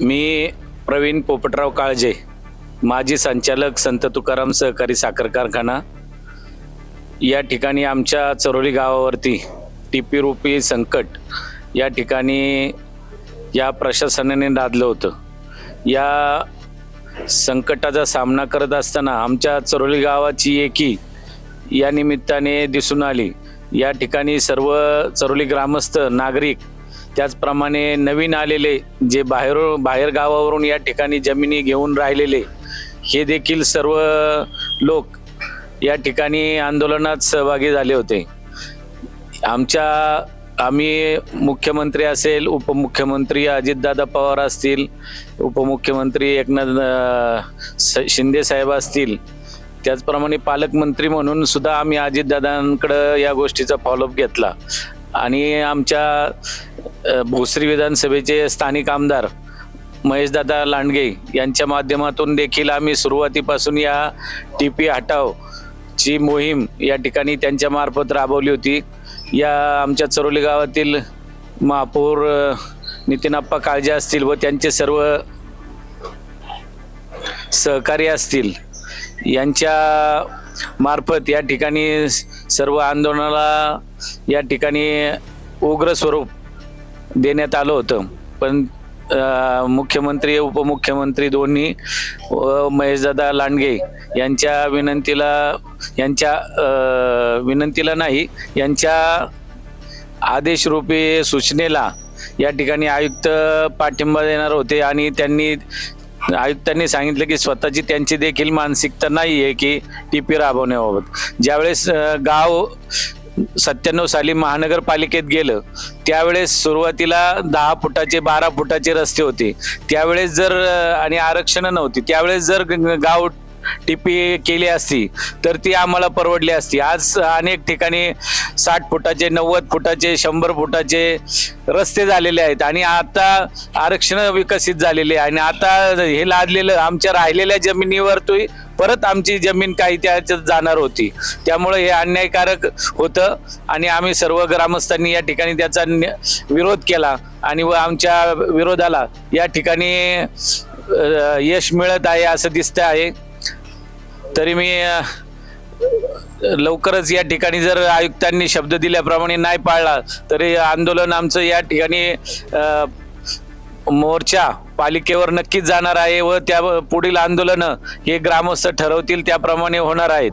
मी प्रवीण पोपटराव काळजे माजी संचालक संत तुकाराम सहकारी साखर कारखाना. या ठिकाणी आमच्या चरोली गावावरती टीपी रुपी संकट या ठिकाणी या प्रशासनाने लादलं होतं. या संकटाचा सामना करत असताना आमच्या चरोली गावाची एकी या निमित्ताने दिसून आली. या ठिकाणी सर्व चरोली ग्रामस्थ नागरिक त्याचप्रमाणे नवीन आलेले जे बाहेर बाहेर गावावरून या ठिकाणी जमिनी घेऊन राहिलेले हे देखील सर्व लोक या ठिकाणी आंदोलनात सहभागी झाले होते. आमच्या आम्ही मुख्यमंत्री असेल उपमुख्यमंत्री अजितदादा पवार असतील उपमुख्यमंत्री एकनाथ स- शिंदे साहेब असतील त्याचप्रमाणे पालकमंत्री म्हणून सुद्धा आम्ही अजितदादांकडं या गोष्टीचा फॉलोअप घेतला. आणि आमच्या भोसरी विधानसभेचे स्थानिक आमदार महेशदादा लांडगे यांच्या माध्यमातून देखील आम्ही सुरुवातीपासून या टी पी हटाव ची मोहीम या ठिकाणी त्यांच्या मार्फत राबवली होती. या आमच्या चरोली गावातील महापौर नितीनप्पा काळजे असतील व त्यांचे सर्व सहकारी असतील यांच्या मार्फत या ठिकाणी सर्व आंदोलनाला या ठिकाणी उग्र स्वरूप देण्यात आलं होतं. पण मुख्यमंत्री उपमुख्यमंत्री दोन्ही व महेशदादा लांडगे यांच्या विनंतीला यांच्या विनंतीला नाही यांच्या आदेशरूपी सूचनेला या ठिकाणी आयुक्त पाठिंबा देणार होते आणि त्यांनी आयुक्तांनी सांगितलं की स्वतःची त्यांची देखील मानसिकता नाही आहे की टी पी राबवण्याबाबत. ज्यावेळेस गाव सत्त्याण्णव साली महानगरपालिकेत गेलं त्यावेळेस सुरुवातीला दहा फुटाचे बारा फुटाचे रस्ते होते. त्यावेळेस जर आणि आरक्षणं नव्हती. त्यावेळेस जर गाव टिपी केली असती तर ती आम्हाला परवडली असती. आज अनेक ठिकाणी साठ फुटाचे नव्वद फुटाचे शंभर फुटाचे रस्ते झालेले आहेत आणि आता आरक्षण विकसित झालेले आहे. आणि आता हे लादलेलं आमच्या राहिलेल्या जमिनीवर तुम्ही परत आमची जमीन काही त्याच्यात जाणार होती. त्यामुळे हे अन्यायकारक होतं आणि आम्ही सर्व ग्रामस्थांनी या ठिकाणी त्याचा विरोध केला आणि व आमच्या विरोधाला या ठिकाणी यश मिळत आहे असं दिसतं आहे. तरी मी लवकरच या ठिकाणी जर आयुक्तांनी शब्द दिल्याप्रमाणे नाही पाळला तरी आंदोलन आमचं या ठिकाणी मोर्चा पालिकेवर नक्कीच जाणार आहे व त्या पुढील आंदोलन हे ग्रामस्थ ठरवतील त्याप्रमाणे होणार आहेत.